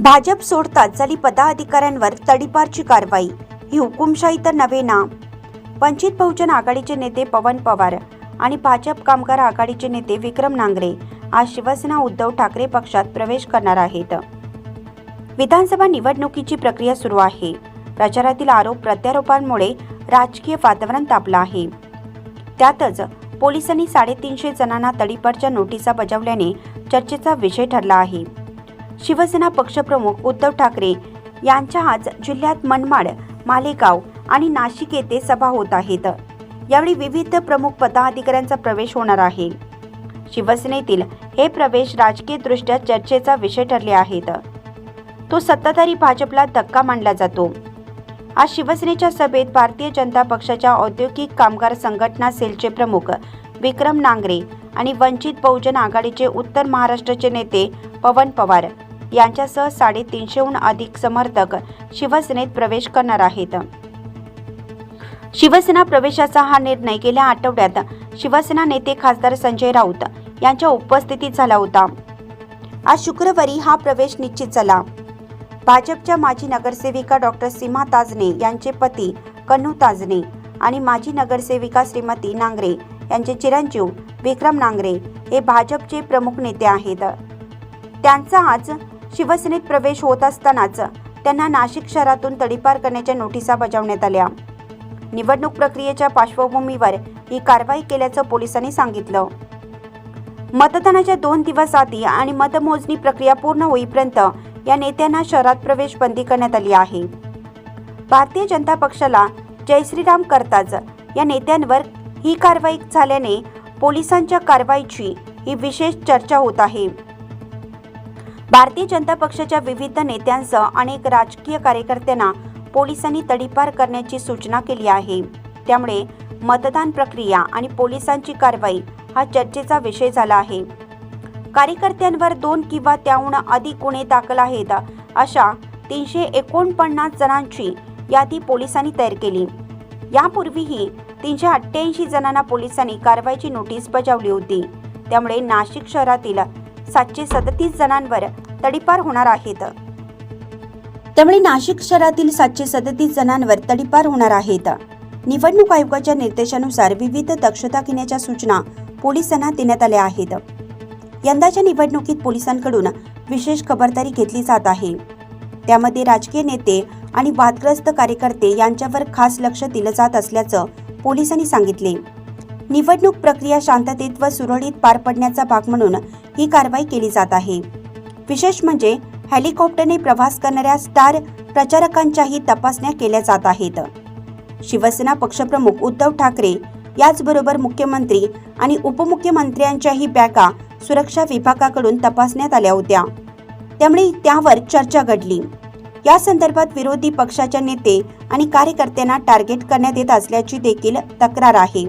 भाजप सोडताच झाली पदाधिकाऱ्यांवर तडीपारची कारवाई. ही हुकुमशाही तर नव्हे ना? वंचित बहुजन आघाडीचे नेते पवन पवार आणि भाजप कामगार आघाडीचे नेते विक्रम नांगरे आज शिवसेना उद्धव ठाकरे पक्षात प्रवेश करणार आहेत. विधानसभा निवडणुकीची प्रक्रिया सुरू आहे. प्रचारातील आरोप प्रत्यारोपांमुळे राजकीय वातावरण तापलं आहे. त्यातच पोलिसांनी साडेतीनशे जणांना तडीपारच्या नोटिसा बजावल्याने चर्चेचा विषय ठरला आहे. शिवसेना पक्षप्रमुख उद्धव ठाकरे यांच्या आज जिल्ह्यात मनमाड मालेगाव आणि नाशिक येथे सभा होत आहेत. यावेळी विविध प्रमुख पदाधिकाऱ्यांचा प्रवेश होणार आहे. शिवसेनेतील हे प्रवेश राजकीयदृष्ट्या चर्चेचा विषय ठरले आहेत. तो सत्ताधारी भाजपला धक्का मानला जातो. आज शिवसेनेच्या सभेत भारतीय जनता पक्षाच्या औद्योगिक कामगार संघटना सेलचे प्रमुख विक्रम नांगरे आणि वंचित बहुजन आघाडीचे उत्तर महाराष्ट्राचे नेते पवन पवार यांच्यासह साडेतीनशेहून अधिक समर्थक शिवसेनेत प्रवेश करणार आहेत. शिवसेना प्रवेशाचा हा निर्णय गेल्या आठवड्यात शिवसेना नेते खासदार संजय राऊत यांच्या उपस्थितीत झाला होता. आज शुक्रवारी हा प्रवेश निश्चित झाला. भाजपच्या माजी नगरसेविका डॉक्टर सीमा ताजने यांचे पती कन्नू ताजने आणि माजी नगरसेविका श्रीमती नांगरे यांचे चिरंजीव विक्रम नांगरे हे भाजपचे प्रमुख नेते आहेत. त्यांचा आज शिवसेनेत प्रवेश होत असतानाच त्यांना नाशिक शहरातून तडीपार करण्याच्या नोटिसा बजावण्यात आल्या. निवडणूक प्रक्रियेच्या पार्श्वभूमीवर ही कारवाई केल्याचं पोलिसांनी सांगितलं. मतदानाच्या दोन दिवस आधी आणि मतमोजणी प्रक्रिया पूर्ण होईपर्यंत या नेत्यांना शहरात प्रवेश बंदी करण्यात आली आहे. भारतीय जनता पक्षाला जयश्रीराम करताच या नेत्यांवर ही कारवाई झाल्याने पोलिसांच्या कारवाईची ही विशेष चर्चा होत आहे. भारतीय जनता पक्षाच्या विविध नेत्यांसह अनेक राजकीय कार्यकर्त्यांना पोलिसांनी तडीपार करण्याची सूचना केली आहे. त्यामुळे मतदान प्रक्रिया आणि पोलिसांची कारवाई हा चर्चेचा विषय झाला आहे. कार्यकर्त्यांवर दोन किंवा त्याहून अधिक गुन्हे दाखल आहेत अशा तीनशे एकोणपन्नास जणांची यादी पोलिसांनी तयार केली. यापूर्वीही तीनशे अठ्ठ्याऐंशी जणांना पोलिसांनी कारवाईची नोटीस बजावली होती. त्यामुळे नाशिक शहरातील सातशे सदतीस जणांवर तडीपार होणार आहेत. त्यामुळे नाशिक शहरातील सातशे सदतीस जणांवर तडीपार होणार आहेत. निवडणूक आयोगाच्या निर्देशानुसार विविध दक्षता घेण्याच्या सूचना पोलिसांना देण्यात आल्या आहेत. यंदाच्या निवडणुकीत पोलिसांकडून विशेष खबरदारी घेतली जात आहे. त्यामध्ये राजकीय नेते आणि वादग्रस्त कार्यकर्ते यांच्यावर खास लक्ष दिलं जात असल्याचं पोलिसांनी सांगितले. निवडणूक प्रक्रिया शांततेत व सुरळीत पार पडण्याचा भाग म्हणून ही कारवाई केली जात आहे. विशेष म्हणजे हेलिकॉप्टरने प्रवास करणाऱ्या स्टार प्रचारकांच्याही तपासण्या केल्या जात आहेत. शिवसेना पक्षप्रमुख उद्धव ठाकरे याचबरोबर मुख्यमंत्री आणि उपमुख्यमंत्र्यांच्याही बॅगा सुरक्षा विभागाकडून तपासण्यात आल्या होत्या. त्यामुळे त्यावर चर्चा घडली. या संदर्भात विरोधी पक्षाच्या नेते आणि कार्यकर्त्यांना टार्गेट करण्यात येत असल्याची देखील तक्रार आहे.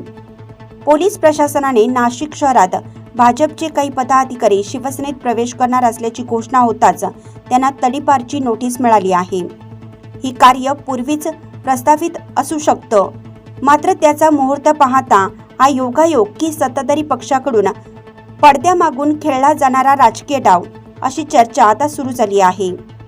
पोलीस प्रशासनाने नाशिक शहरात भाजपचे काही पदाधिकारी शिवसेनेत प्रवेश करणार असल्याची घोषणा होताच त्यांना तडीपारची नोटीस मिळाली आहे. ही कार्य पूर्वीच प्रस्तावित असू शकतं. मात्र त्याचा मुहूर्त पाहता हा योगायोग की सत्ताधारी पक्षाकडून पडद्यामागून खेळला जाणारा राजकीय डाव अशी चर्चा आता सुरू झाली आहे.